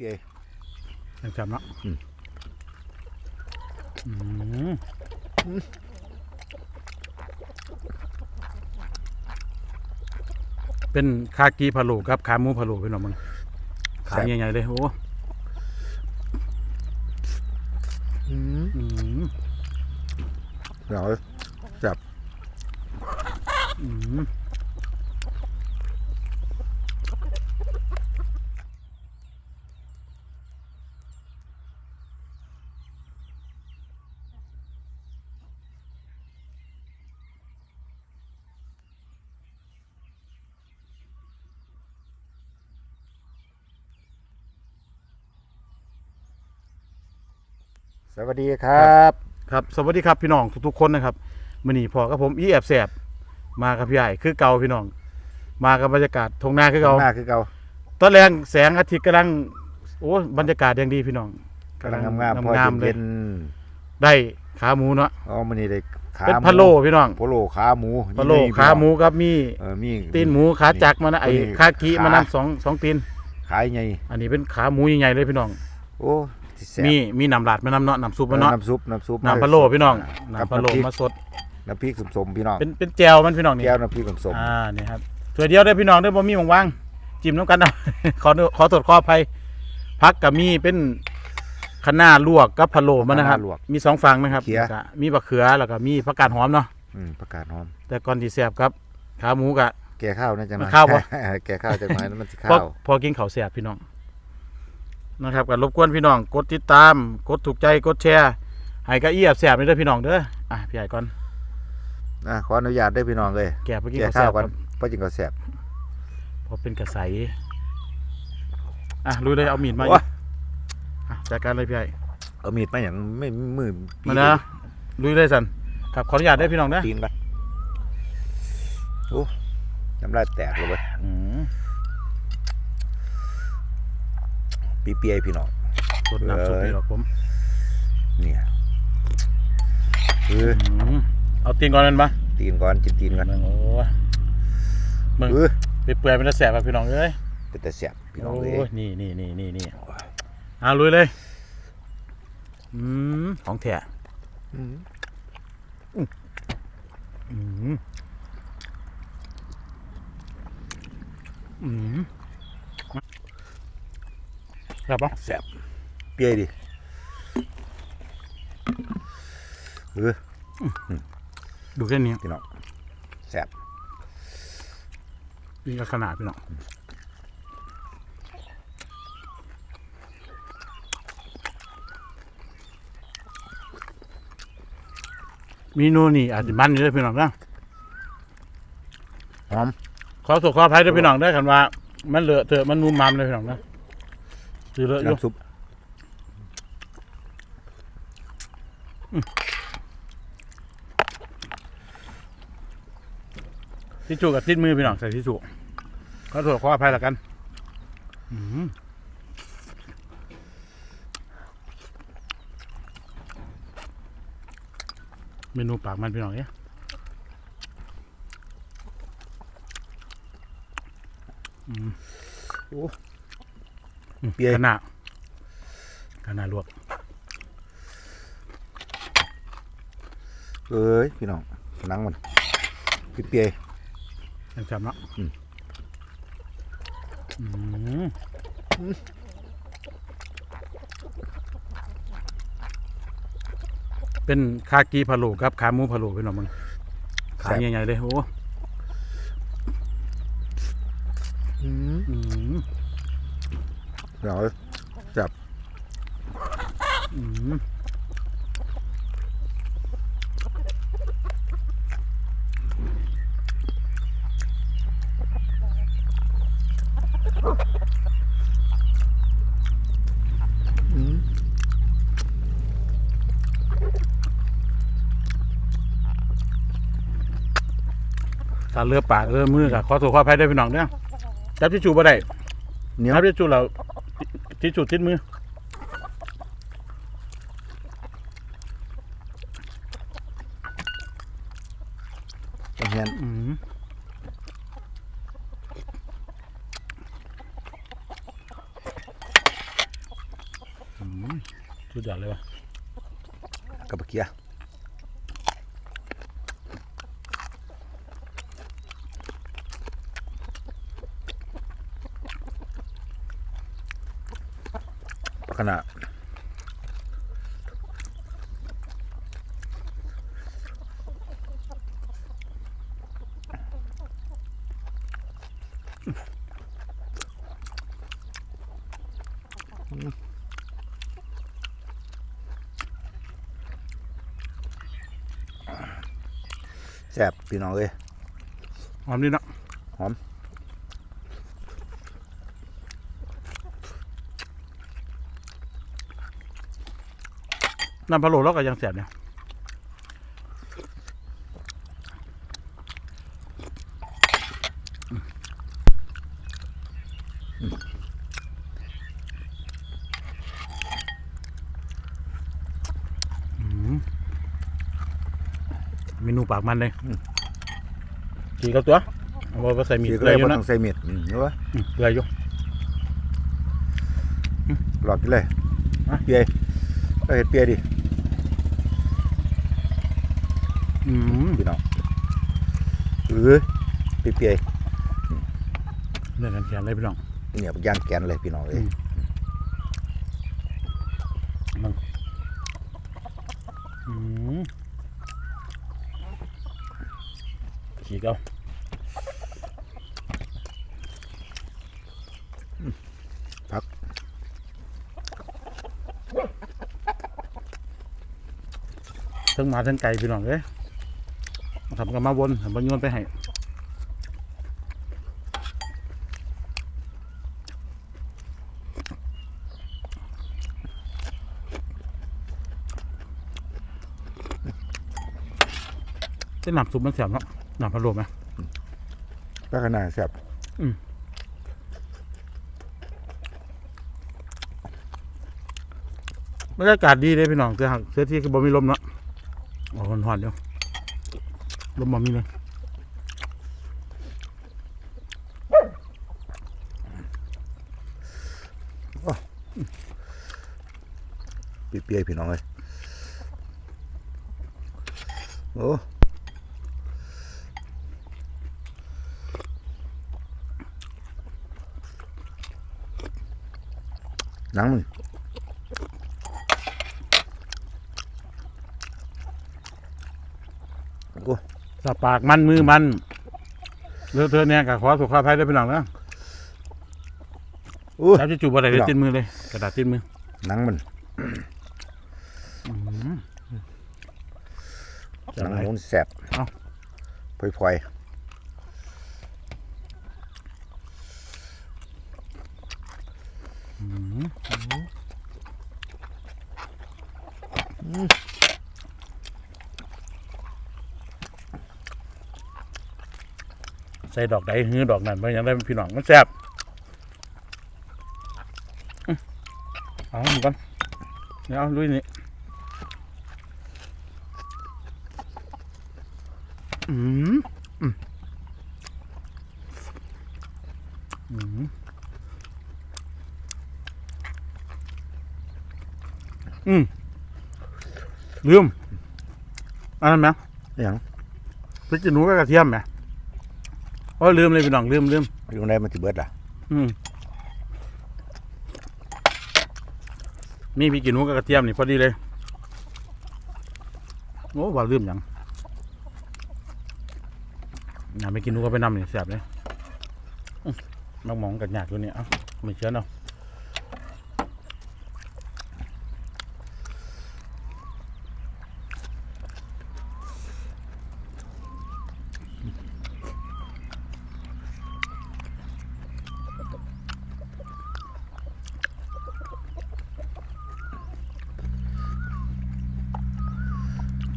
เปียยังจำเนาะอืม อืมเป็นคากีพะโล้ครับ ขาหมูพะโล้พี่น้องมึงขาใหญ่ๆเลยโอ้อืม อืม เดี๋ยวจับ อืม สวัสดีครับ ครับ สวัสดีครับพี่น้องทุกๆคนนะครับมื้อนี้พอกับผมอีแอบแสบมากับพี่ใหญ่คือเก่าพี่น้อง มากับบรรยากาศทงนาคือเก่าหน้าคือเก่าตอนแรงแสงอาทิตย์กำลังโอ้บรรยากาศยังดีพี่น้องกำลังงามๆพองามๆเลเย็ยนได้ขาหมูเนาะๆอ๋อมันนี่ได้ขาเป็นหมูพะโล้พี่น้องพะโล้ขาหมูพะโล้นี่ขาหมูครับมีเออมีตีนหมูขาจักรมานะไอ้นี่ขากีขามานั่สองสองตีนขายไงอันนี้เป็นขาหมูใหญ่ๆเลยพี่น้อง โอ้ ที่แซ่บมีมีน้ำหลาดมาน้ำเนาะน้ำซุปมาเนาะน้ำซุปน้ำซุปน้ำพะโล้พี่น้องกับน้ำพะโล้น้ำพริกมาสดน้ำพริกสมๆพี่น้องเป็นเป็นแจวมันพี่น้องนี่แก้วน้ำพริกสมอ่านี่ครับถ้วยเดียวได้อพี่น้องได้อบ่มีหมองว่างจิ้มน้ำกันเอาขอขอตรวจขออภัยพักกับมีเป็นคะน้าลวกกับพะโล้มานะครับลวกมีสองฝั่งนะครับเขียแล้วก็มีบะเขือแล้วก็มีผักกาดหอมเนาะอืมประกาศหอม แต่ก่อนที่แซ่บครับขาหมูกะแก่ข้าวน่าจะมันข้าวปะแก่ข้าวจะมามันสิพอข้าวพอกินข้าวแซ่บพี่น้อง นะครับก็รบกวนพี่น้องกดติดตาม กดถูกใจกดแชร์ให้กะอี้แซ่บนี่เด้อพี่น้องเด้ออะพี่ใหญ่ก่อนนะขออนุญาตได้อพี่น้องเลยแกะไปกินแก่ข้าวข้าแซ่วบกัคนรับเพราะจริงก็แซ่บพอเป็นกระใสอะลุยเลยเอามีดมาโอ้ยอะจัดการเลยพี่ใหญ่เอามีดมาอย่างไม่มือปีมานะลุยเลยสันครับขออนุญาตได้อพี่น้องนะตีนกันโอ้น้ำลายแตกเลยเว้ยอืม ปีเปียๆพี่น้องรดน้ำซุปนี่หรอกผมเนี่ยเอออืมเอาตีนก่อนนั่นปะตีนก่อนกินตีนก่อนมึงโอ้ยมึงเออไปเปื่อยเป็นตะแสบครับพี่น้องเอ้ยเป็นแต่แซ่บพี่น้องโอ้เลยยนี่นี่นี่นี่นี่เอาลุยเลยอืมของแท้อืมอืมอืม ครับปะแซ่บเปียดิเออดูแค่นี้พี่น้องแซ่บนี่ก็ขนาดพี่น้องเมีนูนี่อาจจะมันอยู่ด้วยพี่น้องนะหอมขอสุขขออภัยด้วยพี่น้องได้อคันว่า มันเลอะเถอะมันมุมมามเลยพี่น้องนะ คือเลอะอยู่น้ำซุปทิชชู่กับทิชมือพี่น้องใส่ทิชชู่ขอโทษขออภัยแล้วกันอืมเมนูปากมันพี่น้องเนี่ยอืม เปีย ขนาดขนาดลวกเอ้ยพี่น้องหนังมันปีเปียยังจำเนาะอืมอืมเป็นคากีพะโล้ครับขาหมูพะโล้พี่น้องมึงขาใหญ่ๆเลยโอ้อืมอืม เดี๋ยวจับอืมถ้าเลือปากเลือมือกับขอโทษขออภัยด้วยพี่น้องเด้อจับทิชชู่บ่ได้เหนียวจับทิชชู่เรา ทิชชู่ทิศมือ เห็น อืม สุดยอดเลยวะ กับเมื่อกี้ ขนาดแซ่บพี่น้องเอ้ยหอมดีเนาะหอม น้ำพะโล้เราก็ยังแสบเนี่ยเมนูปากมันเลยกี่กับตัวเอาไปใส่หมีพี่เกเลลืยออยู่นะใส่เม็ดเห็นปะอืมเกลืออยู่หลอกกินเลยเปียเห็ดเปียดิ อืมพี่น้องเออเปียเปียเนื้อกันแขนเลยพี่น้องเนี่ยย่างแกนเลยพี่น้องเอ้ยอืมฉีกเอาทั้งหมาทั้งไก่พี่น้องเอ้ยมา ทำกันมาวนทำบนโยนไปให้เส้นหนับซุปมันแสบเนาะหนับพัดลมไหมก็ขนาดแซ่บบรรยากาศดีเลยพี่น้องเสื้อหักเสื้อที่คือบ่มีลมเนาะโอ้หอนหอนๆอยู่ ลมบ่มีเลยเปียเปยพี่น้องเอ้ยโอ้หนังมันโอ้ สาปากมันมือมันเลือเธอะเนี่ยกับขอสุขภาพด้วยพี่น้องนะโอ้แล้วจะจูบอะไรเดี๋ยวพี่น้องติดมือเลย กระดาษติดมือหนังมันอืมหจะนังอะไรมันแสบเอ้าพลอยอื ส่ดอกใดหื้อดอกนั้นไปยังได้พี่น้องมันแซ่บอ๋อเอาหมกันเดี๋ยวเอาลุยนี่อืมอืมอืมอืมลืมอันนั้นไหมอย่างพริกขี้หนูกับกระเทียมไหม โอ้ยลืมเลยพี่น้องลืมลืมอยู่ในมันติเบิดล่ะ อืมมีพริกขี้หนูกับกระเทียมนี่พอดีเลย โอ้ว่าลืมหยังอย่าไม่กินหนูก็ไปนำนี่แสบเลยอื้อมักหมองกันยากอยู่เนี่ยเอ้าไม่เชื่อเนาะ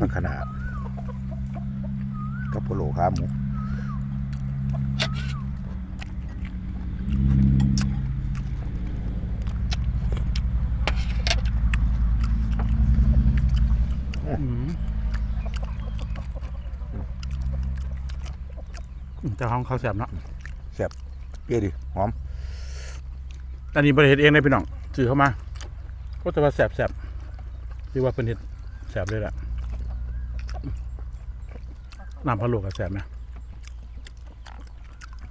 พักขนาดกับโพโลขาหมูอืมแต่ห้องเขาแสบเนาะเปียดิหอม อันนี้บริเหตุเองเลยพี่น้องซื้อเข้ามา ก็จะว่าแสบแสบที่ว่าเป็นเห็ดแสบเลยแหละ น้ำพะโล้กับแสไหม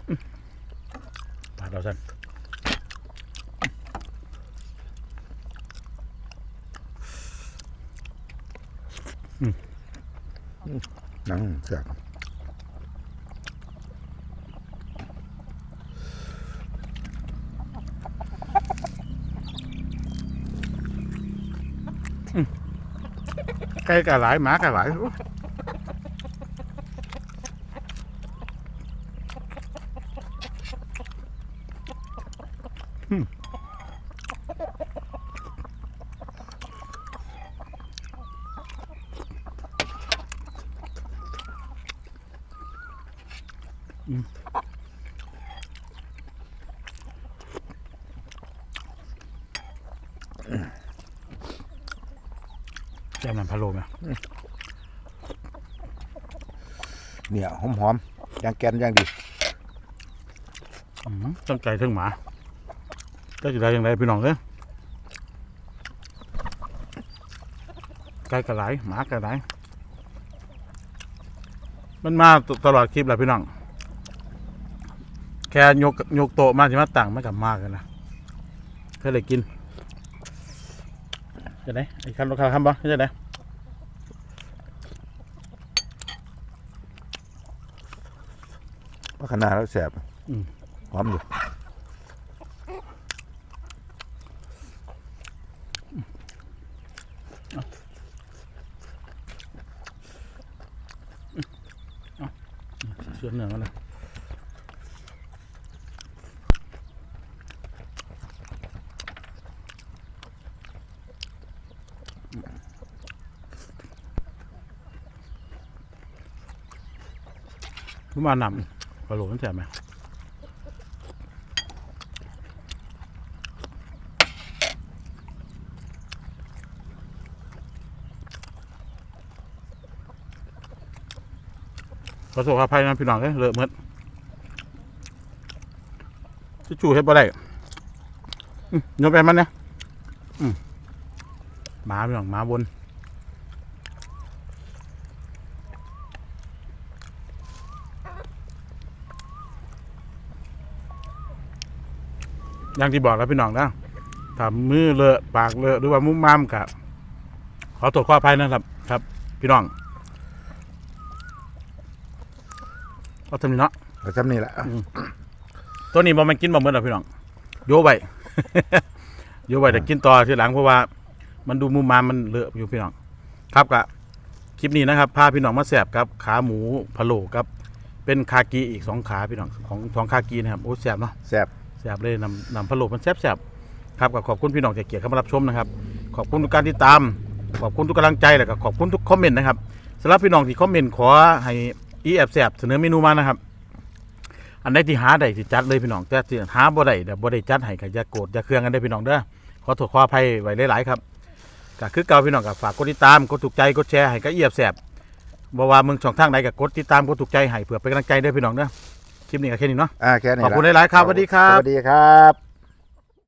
อื้อปาดเราสั้นหนังแซ่บไก่กะหลายหมากะหลายโอ้อืมอืม แจ่มน้ำพะโล้ไหมเนี่ยหอมๆย่างแกนย่างดี อืมตั้งใจถึงหมา ก็จะได้ยังไงพี่น้องเอ้ยไก่กระไหลหมากระไหลมันมาตตลอดคลิปแหละพี่น้อง แค่ยกยกโต๊ะมาสิมาตั้งไม่กับมากกันนะแค่เลยกินจะไหนไอ้คันรถคาคำบ่จะไหนพักนาแล้วแซ่บหอมอยู่ เชื่อเนื้อมันนะ รู้มานำปลาโหลมันแจ่มไหมขอโทษขออภัยนะพี่น้องเอ้ยเลอะหมดจะจู่เฮ็ดบ่ได้ยกไปมันเนี่ยหมาพี่น้องหมาบน อย่างที่บอกแล้วพี่น้องนะถ้ามือเลอะปากเลอะหรือว่ามุมมามกับขอตรวจข้อภัยนะครับ ครับ พี่น้องเอาทำนี้เนาะก็จำนี่แหละตัวนี้บ่แมันกินบ่เหมือนหรอกพี่น้องโยไว้โยไว้แต่กินต่อทีหลังเพราะว่า มันดูมุมมามมันเลอะอยู่พี่น้อง ครับกะคลิปนี้นะครับพาพี่น้องมาแสบครับ ขาหมูพะโล้ครับ เป็นคากีอีกสองขาพี่น้องของสองคากีนะครับโอ้แสบเนาะแซ่บ แสบเลยนำนำพะโล้มันแสบแสบครับก็ขอบคุณพี่น้องที่เกียรติเข้ามารับชมนะครับ ขอบคุณทุกการติดตาม ขอบคุณทุกกำลังใจแล้วก็ขอบคุณทุกคอมเมนต์นะครับสำหรับพี่น้องที่คอมเมนต์ขอให้อีแอบแสบเสนอเมนูมานะครับ อันใดที่หาได้ที่จัดเลยพี่น้องแต่ที่หาบ่ได้เดี๋ยวบ่ได้จัดให้ก็อย่าโกรธอย่าเครื่องกันได้พี่น้องเด้อขอโทษขออภัยไว้หลายๆครับก็คือเก่าพี่น้องก็ฝากกดติดตามกดถูกใจกดแชร์ให้ก็เอียบแสบบ่ว่ามึงช่องทางใดก็กดติดตามกดถูกใจให้เพื่อเป็นกำลังใจเด้อพี่น้องเด้อ คลิปนี้ก็แค่นี้เนาะอ่าแค่นี้ขอบคุณละหลายๆครับสวัสดีครับ สวัสดีครับ